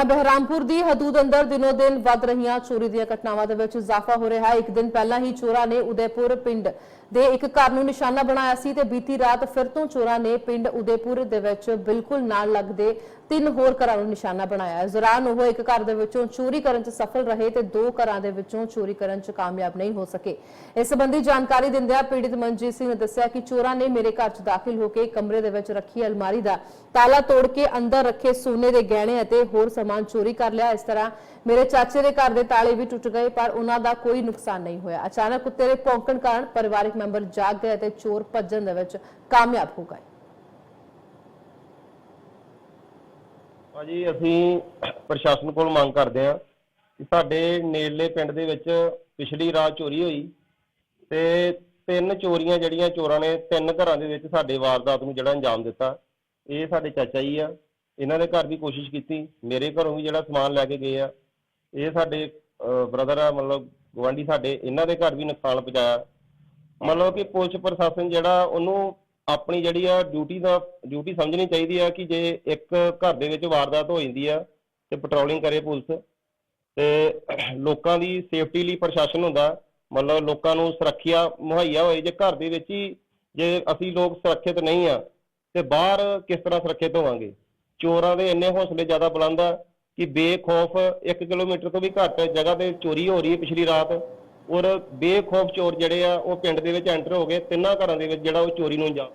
ਥਾਣਾ ਬਹਿਰਾਮਪੁਰ ਦੀ ਹਦੂਦ ਅੰਦਰ ਦਿਨੋ ਦਿਨ ਵੱਧ ਰਹੀਆਂ ਚੋਰੀ ਦੀਆਂ ਘਟਨਾਵਾਂ ਦੇ ਵਿੱਚ ਇਜ਼ਾਫਾ ਹੋ ਰਿਹਾ ਹੈ। ਇੱਕ ਦਿਨ ਪਹਿਲਾਂ ਹੀ ਚੋਰਾਂ ਨੇ ਉਦੈਪੁਰ ਪਿੰਡ ਦੇ ਇੱਕ ਘਰ ਨੂੰ ਨਿਸ਼ਾਨਾ ਬਣਾਇਆ ਸੀ ਤੇ ਬੀਤੀ ਰਾਤ ਫਿਰ ਤੋਂ ਚੋਰਾਂ ਨੇ ਪਿੰਡ ਉਦੈਪੁਰ ਦੇ ਵਿੱਚ ਬਿਲਕੁਲ ਨਾਲ ਲੱਗਦੇ ਤਿੰਨ ਹੋਰ ਘਰਾਂ ਨੂੰ ਨਿਸ਼ਾਨਾ ਬਣਾਇਆ। ਇਸ ਦੌਰਾਨ ਉਹ ਇੱਕ ਘਰ ਦੇ ਵਿੱਚੋਂ ਚੋਰੀ ਕਰਨ 'ਚ ਸਫਲ ਰਹੇ ਤੇ ਦੋ ਘਰਾਂ ਦੇ ਵਿੱਚੋਂ ਚੋਰੀ ਕਰਨ 'ਚ ਕਾਮਯਾਬ ਨਹੀਂ ਹੋ ਸਕੇ। ਇਸ ਸੰਬੰਧੀ ਜਾਣਕਾਰੀ ਦਿੰਦਿਆਂ ਪੀੜਿਤ ਮਨਜੀਤ ਸਿੰਘ ਨੇ ਦੱਸਿਆ ਕਿ ਚੋਰਾਂ ਨੇ ਮੇਰੇ ਘਰ 'ਚ ਦਾਖਲ ਹੋ ਕੇ ਕਮਰੇ ਦੇ ਵਿੱਚ ਰੱਖੀ ਅਲਮਾਰੀ ਦਾ ਤਾਲਾ ਤੋੜ ਕੇ ਅੰਦਰ ਰੱਖੇ ਸੋਨੇ ਦੇ ਗਹਿਣੇ ਅਤੇ ਹੋਰ ਸਮਾਨ ਚੋਰੀ ਕਰ ਲਿਆ, ਇਸ ਤਰ੍ਹਾਂ ਮੇਰੇ ਚਾਚੇ ਦੇ ਘਰ ਦੇ ਤਾਲੇ ਵੀ ਟੁੱਟ ਗਏ, ਪਰ ਉਹਨਾਂ ਦਾ ਕੋਈ ਨੁਕਸਾਨ ਨਹੀਂ ਹੋਇਆ। ਅਚਾਨਕ ਕੁੱਤੇ ਦੇ ਭੌਂਕਣ ਕਾਰਨ ਪਰਿਵਾਰਕ ਮੈਂਬਰ ਜਾਗ ਗਏ ਅਤੇ ਚੋਰ ਭੱਜਣ ਦੇ ਵਿੱਚ ਕਾਮਯਾਬ ਹੋ ਗਏ। ਭਾਜੀ, ਅਸੀਂ ਪ੍ਰਸ਼ਾਸਨ ਕੋਲ ਮੰਗ ਕਰਦੇ ਹਾਂ ਕਿ ਸਾਡੇ ਨੇੜਲੇ ਪਿੰਡ ਦੇ ਵਿੱਚ ਪਿਛਲੀ ਰਾਤ ਚੋਰੀ ਹੋਈ ਤੇ ਤਿੰਨ ਚੋਰੀਆਂ ਜਿਹੜੀਆਂ ਚੋਰਾਂ ਨੇ ਤਿੰਨ ਘਰਾਂ ਦੇ ਵਿੱਚ ਸਾਡੇ ਵਾਰਦਾਤ ਨੂੰ ਜਿਹੜਾ ਅੰਜਾਮ ਦਿੱਤਾ, ਇਹ ਸਾਡੇ ਚਾਚਾ ਜੀ ਆ। ਇਹਨਾਂ ਦੇ ਘਰ ਵੀ ਕੋਸ਼ਿਸ਼ ਕੀਤੀ। ਮੇਰੇ ਘਰੋਂ ਵੀ ਜਿਹੜਾ ਸਮਾਨ ਲੈ ਕੇ ਗਏ ਆ। ਇਹ ਸਾਡੇ ਬ੍ਰਦਰ ਆ, ਮਤਲਬ ਗਵਾਂਢੀ ਸਾਡੇ, ਇਹਨਾਂ ਦੇ ਘਰ ਵੀ ਨੁਕਸਾਨ ਪਹੁੰਚਾਇਆ। ਮਤਲਬ ਕਿ ਪੁਲਿਸ ਪ੍ਰਸ਼ਾਸਨ ਜਿਹੜਾ, ਉਹਨੂੰ ਆਪਣੀ ਜਿਹੜੀ ਆ ਡਿਊਟੀ ਦਾ ਡਿਊਟੀ ਸਮਝਣੀ ਚਾਹੀਦੀ ਆ ਕਿ ਜੇ ਇੱਕ ਘਰ ਦੇ ਵਿੱਚ ਵਾਰਦਾਤ ਹੋ ਜਾਂਦੀ ਆ ਤੇ ਪੈਟਰੋਲਿੰਗ ਕਰੇ ਪੁਲਿਸ, ਤੇ ਲੋਕਾਂ ਦੀ ਸੇਫਟੀ ਲਈ ਪ੍ਰਸ਼ਾਸਨ ਹੁੰਦਾ। ਮਤਲਬ ਲੋਕਾਂ ਨੂੰ ਸੁਰੱਖਿਆ ਮੁਹੱਈਆ ਹੋਏ। ਜੇ ਘਰ ਦੇ ਵਿੱਚ ਹੀ, ਜੇ ਅਸੀਂ ਲੋਕ ਸੁਰੱਖਿਅਤ ਨਹੀਂ ਆ, ਤੇ ਬਾਹਰ ਕਿਸ ਤਰ੍ਹਾਂ ਸੁਰੱਖਿਅਤ ਹੋਵਾਂਗੇ? ਚੋਰਾਂ ਦੇ ਇੰਨੇ ਹੌਸਲੇ ਜ਼ਿਆਦਾ ਬੁਲੰਦ ਆ ਕਿ ਬੇਖੌਫ 1 ਕਿਲੋਮੀਟਰ ਤੋਂ ਵੀ ਘੱਟ ਜਗ੍ਹਾ ਤੇ ਚੋਰੀ ਹੋ ਰਹੀ ਹੈ ਪਿਛਲੀ ਰਾਤ। ਔਰ ਬੇਖੌਫ ਚੋਰ ਜਿਹੜੇ ਆ, ਉਹ ਪਿੰਡ ਦੇ ਵਿੱਚ ਐਂਟਰ ਹੋ ਗਏ। ਤਿੰਨਾਂ ਘਰਾਂ ਦੇ ਵਿੱਚ ਜਿਹੜਾ ਉਹ ਚੋਰੀ ਨੂੰ ਅੰਜਾਮ